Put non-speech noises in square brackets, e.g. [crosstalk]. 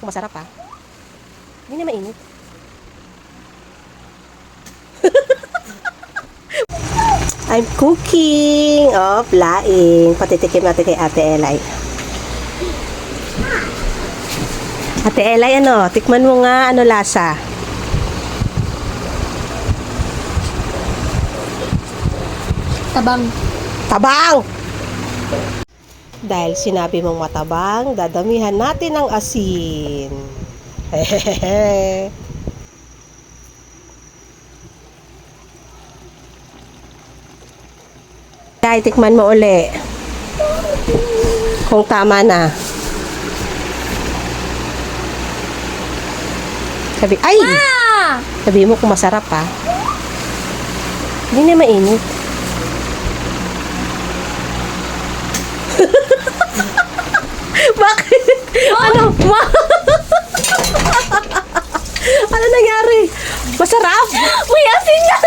Masarap ah. Hindi na mainit. [laughs] I'm cooking. Oh, laing. Patitikim natin kay Ate Elay. Ate Elay, ano? Tikman mo nga, ano lasa? Tabang. Tabang! Dahil sinabi mong matabang, dadamihan natin ng asin. [laughs] Hehehe. Kaya tikman mo uli. Kung tama na. Sabi, ay! Sabi mo kung masarap pa. Hindi na mainit. Bakit? Ano? Ma? [laughs] ano nangyari? Masarap? May asin na!